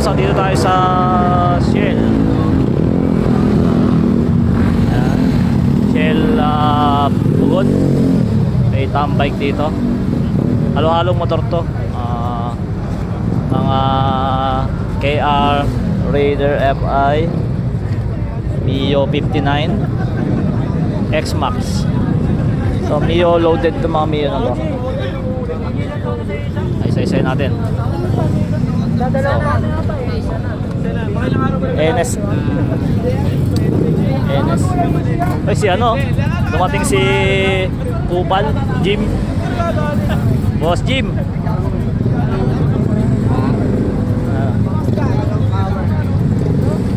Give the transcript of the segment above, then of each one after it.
so dito tayo sa Shell. Ayan. Shell uh, Bugod. May tambike dito. Halo-halong motor to. Ah, mga KR Raider FI Mio 59 X-Max. So Mio loaded to mga Mio na to. Isa-isa natin. NS NS Ay si ano? Dumating si Kupal Jim. Boss Jim.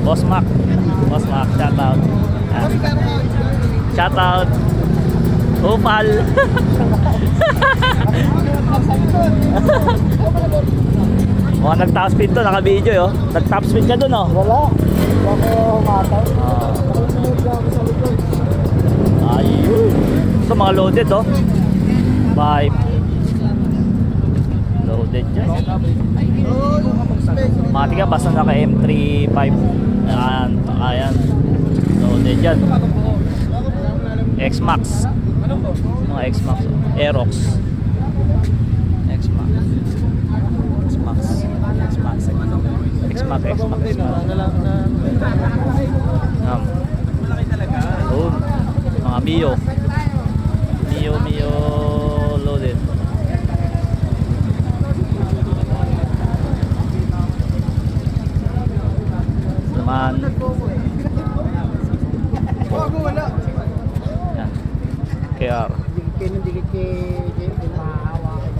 Boss Mac. Boss Mac shout out Ah. Shout out Kupal Mukhang nag-top speed to, naka-video yo. Nag-top speed ka dun oh. Wala. Wala ko humataw. Ah. Ako. Ayun. Ito mga loaded oh. Five. Loaded yan. Mati ka basta naka M35. Ayan. Ayan. Loaded yan. X-Max. Mga X-Max. Aerox. X-Max. X-Max. X-Max. X-Max. X-Max. X-Max. Um, Ayun. Mga Mio. Mio, Mio loaded. Naman. Yan. Maahawakan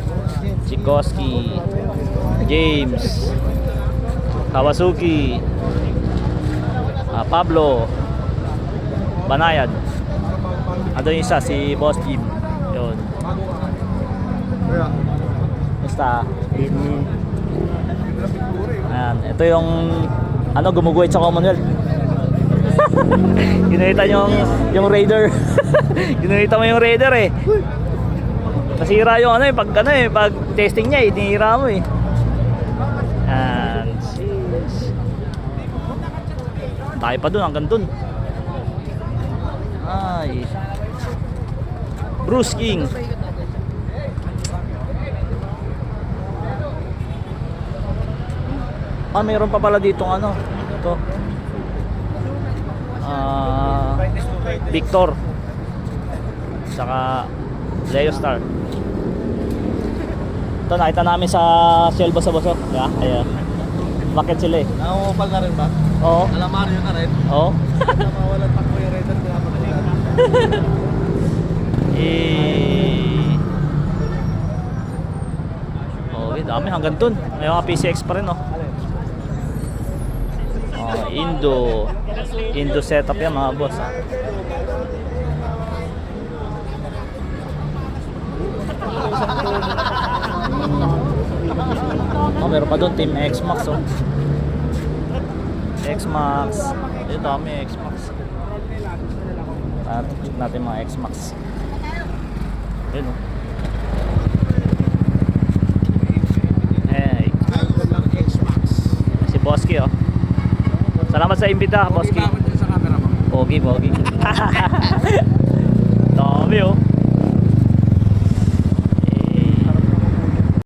Chikoski, James, Kawasuki, ah, Pablo, Banayad. Ano yung isa, si Boss Jim. Yun. Basta. Ayan. Ito yung ano, gumuguhit sa Commonwealth. Ginita yung, yung Raider. Ginita mo yung Raider eh. Nasira yung ano eh, pag ano eh, pag testing niya eh, tinira mo eh. Tayo pa dun, hanggang dun. Ay. Bruce King. Ah, mayroon pa pala ditong ano. Ito. Ah, Victor. Saka Leo Star. Ito nakita namin sa Boss sa Boso. Yeah, ayan. Bakit sila eh? Nakungupal na rin ba? Oo. Alamaryo na rin. Oo. Namawalan takbo yung Raider. Pinapatulan. eh... Oh, eh, dami hanggang dun. May mga PCX pa rin, oh. Oh, Indo. Indo setup yan, mga boss. ah. Meron pa doon Team X-Max, oh. X-Max. Ito dami X-Max. At check natin mga X-Max. Ayun, oh. Hey, si Boski, oh. Salamat sa imbita, mo. Pogi, pogi. Dami, oh.